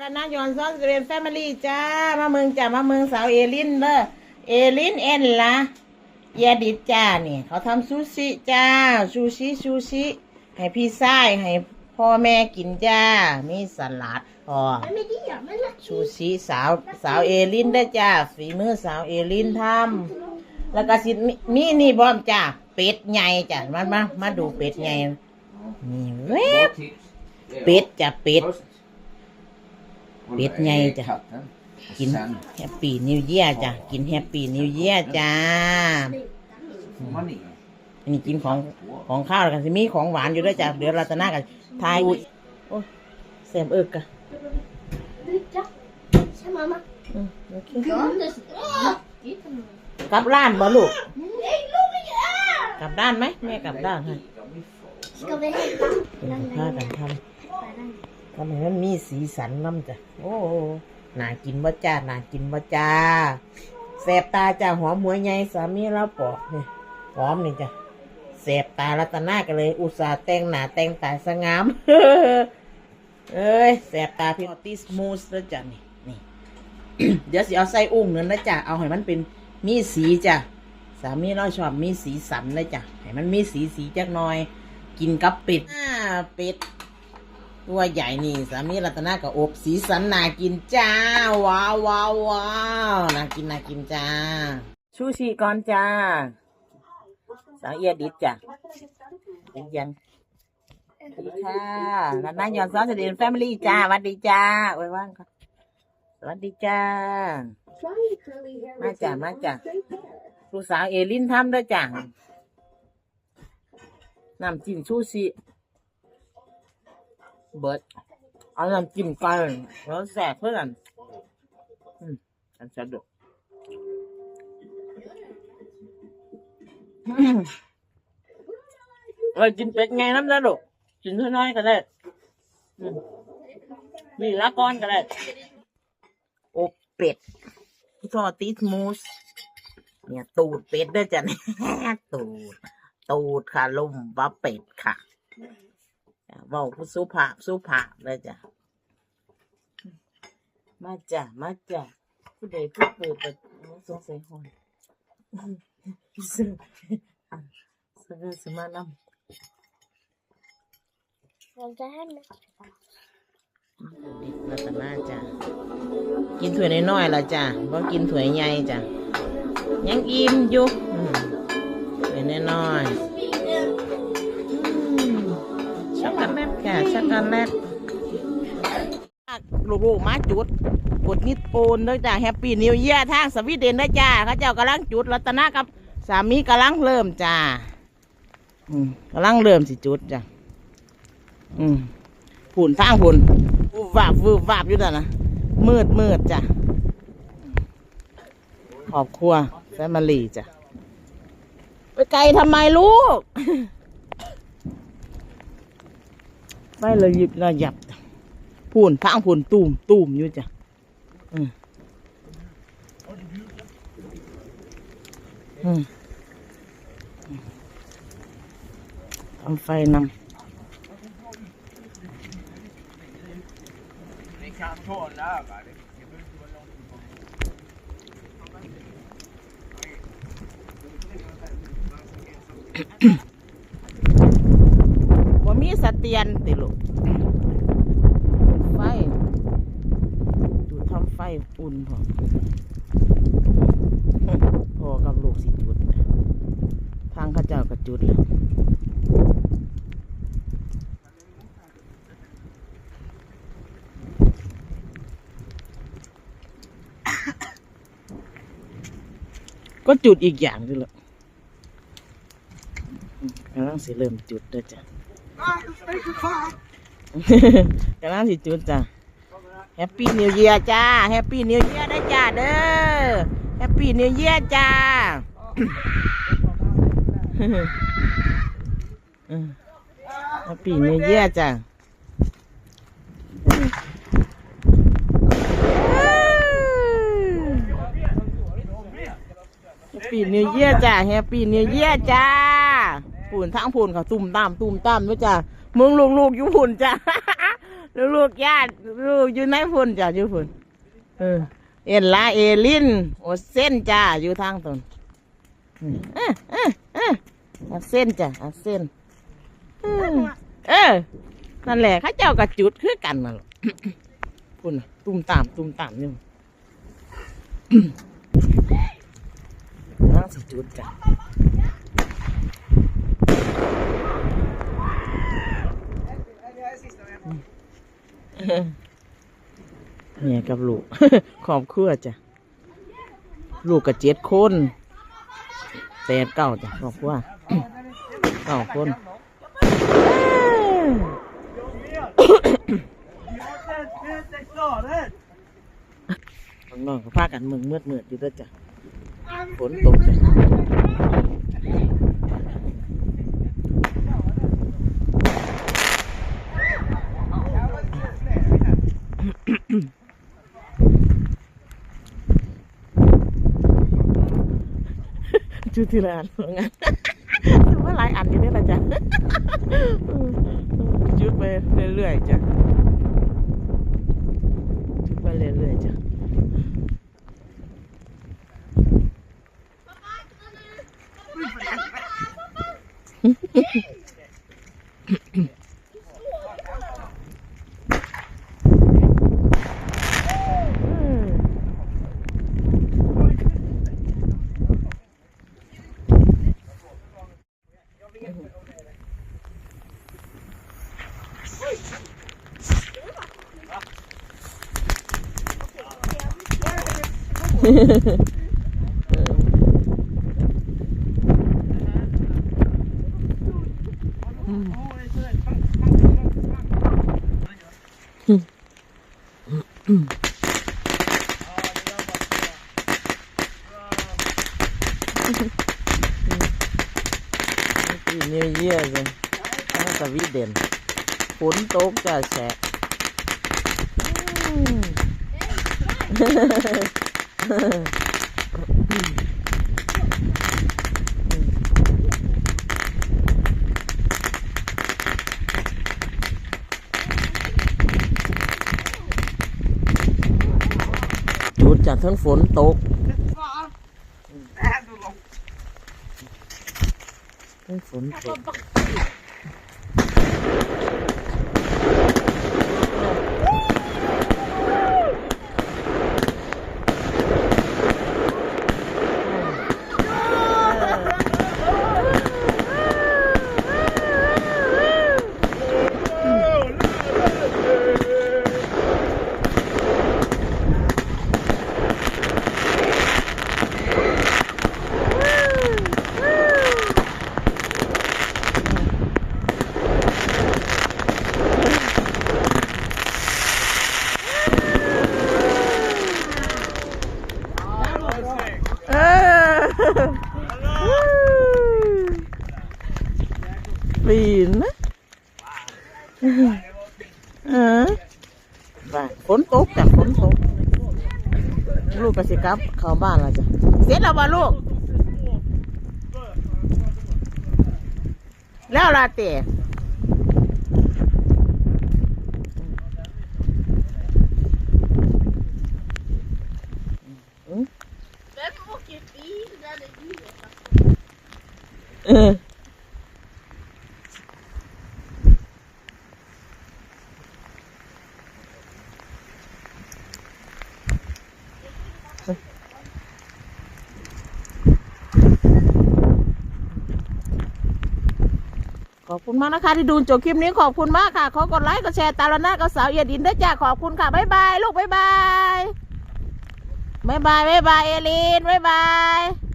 แล้วนะยอนซอนเรนแฟมิลี่จ้า มาเมืองจ้า มาเมืองสาวเอลินเด้อเอลินเอ็นละเยาดิดจ้านี่เขาทำซูชิจ้า ซูชิซูชิให้พี่ชายให้พ่อแม่กินจ้า มีสลัดพอไม่ดีอะมันละซูชิสาวสาวเอลินได้อจ้า ฝีมือสาวเอลินทำแล้วก็สิมีมีนี่บอมจ้า เป็ดใหญ่จ้ะมามามาดูเป็ดใหญ่นี่เว็บเป็ดจ้ะเป็ด เป็ดไงจ้ะกินแฮปปี้นิวเยียจ้ะกินแฮปปี้นิวเยียจ้า Money. อันนี้กินของของข้าวแล้วกันสิมีของหวานอยู่ด้วยจ้ะเดี๋ยวเราจะน่ากันทายอุ้ยโอ้ยแซมเอิกกะจ้ะใช่ไหมมาอืมโอเคร้อนเลยกินกลับร้านบ่ลูกเอ้ยลูกไม่อะกลับด้านไหมแม่กลับด้านให้ก็ไม่ให้ตั้งเดี๋ยวพากันทำ ทำให้มันมีสีสันน้ำจ้ะโอ้น่ากินบ่จ้าน่ากินบ่จ้าแสบตาจ้าหอมหัวใหญ่สามีเราปอกนี่ยหอมนี่จ้ะเสบตารัตนากันเลย อุตส่าห์แต่งหน้าแต่งตาสงามเอ้ยแสบตาพี่ออติสมูสแล้วจ้ะนี่นี่เดี๋ยวสิเอาใส่อุ้งนั่นนะจ้ะเอาให้มันเป็นมีสีจ้ะสามีเราชอบมีสีสันเลยจ้ะให้มันมีสีสีจักหน่อย กินกับเป็ดอ่าเป็ด ตัวใหญ่นี่สามีรัตนากับอบสีสันน่ากินจ้า ว้าวว้าวว้าวน่ากินน่ากินจ้า ชูชีก่อนจ้า สาวเอียดิดจ้ะเป็นยังสวัสดีค่ะร้านายอนซอสเดนแฟมิลี่จ้าสวัสดีจ้าไว้ว่างค่ะสวัสดีจ้า มาจ้ะมาจ้ะลูกสาวเอลินทำด้วยจ้ะน้ำจิ้มชูชี เบิร์ดเอาน้ำจิ้มกันแล้วแสบเพื่อนอืมอันสะดวกเออกินเป็ดไงน้ำนะลูกกินเท่าน้อยก็ได้อืมมีละก้อนก็ได้อบเป็ดซอติสมูสเนี่ยตูดเป็ดด้วยจ้ะเนี่ยตูดตูดค่ะลุ่มว่าเป็ดค่ะ เว้าผู้สุภาพสุภาพเลยจ้ะ มาจ้ะมาจ้ะผู้ใดผู้เปิดประตูสงสัยหอนซื้ออะซื้อซื้อมานำเราจะให้มันดิบรัตนาจ้ะ กินถ้วยน้อยๆละจ้ะเพราะกินถ้วยใหญ่จ้ะ ยังอิ่มอยู่อืมถ้วยน้อยๆ โกแลตค่ะช็อกโกแลตลูกๆมาจุดกดนิดปูนด้วยจ้ะแฮปปี้นิวเยียทางสวีเดนด้วยจ้าเขาเจ้ากำลังจุดรัตนากับสามีกำลังเริ่มจ้าอืมกำลังเริ่มสิจุดจ้ะอืมผุนทางผุนวูบวาบวูบวาบอยู่แต่นนะมืดมืดจ้ะขอบครัวแฟมิลี่จ้ะไปไกลทำไมลูก ไปเลยหยิบระยับผุนทางผุนตูมตูมอยู่จ้ะอืมอืมทำไฟนำว่ามีสเตียนติลูกไฟจุดทำไฟอุ่นพอพอกับลูกสิจุดนะทางเข้าเจ้าก็จุดแล้วก็จุดอีกอย่างด้วยล่ะกำลังสิเริ่มจุดด้อจ้ะกำลังสิจุดจ้ะแฮปปี้นิวเยียจ้าแฮปปี้นิวเยียได้จ้าเด้อแฮปปี้นิวเยียจ้า แฮปปี้นิวเยียจ้าแฮปปี้นิวเยียจ้าแฮปปี้นิวเยียจ้าปุ่นทั้งปุ่นเขาตุ่มตามตุ่มตามด้วยจ้ามึงลูกลูกๆอยู่ปุ่นจ้าลูกลูกญาติลูกอยู่ในฝุ่นจ้ะอยู่ฝุ่นเออเอ็นลาเอลินโอเส้นจ้าอยู่ทางตนอืม เออเออเออเอาเส้นจ้ะเอาเส้นเออเออนั่นแหละเข้าเจ้ากระจุดคือกันน่ะพุ่นน่ะตุ้มตามตุ้มตามอยู่นั่งสิจุดจ้ะเนี่ยกับลูกขอบครัวจ้ะ ลูกกับเจ็ดคน แปดเก้าจ้ะขอบครัวเก้าคนข้างนอกก็พากันมึงมืดมืดๆอยู่ด้วยจ้ะฝนตกจ้ะ จุดที่ละอันว่านถือว่าหลายอันอยู่ด้ละจ้ะจุดไปเรื่อยๆจ้ะจุดไปเรื่อยๆจ้ะ ปีนี้เยี่ยเลยตั้งแต่วิเด่นฝนตกจะแฉะอืมจุดจากทั้งฝนตกทั้งฝนตก ไปฝนตกจ้ะฝนตก ลูกกสิกลับ เข้าบ้านแล้วจ้ะ เสร็จแล้วบ่ลูก แล้วลาเตะเออ อบคุณมากนะคะ ที่ดูจบคลิปนี้ขอบคุณมากค่ะ ขอกดไลค์กดแชร์ตามระนากับสาวเอียดินด้วยจ้าขอบคุณค่ะบ๊ายบายลูกบ๊ายบายบ๊ายบายบ๊ายบายเอลินบ๊ายบาย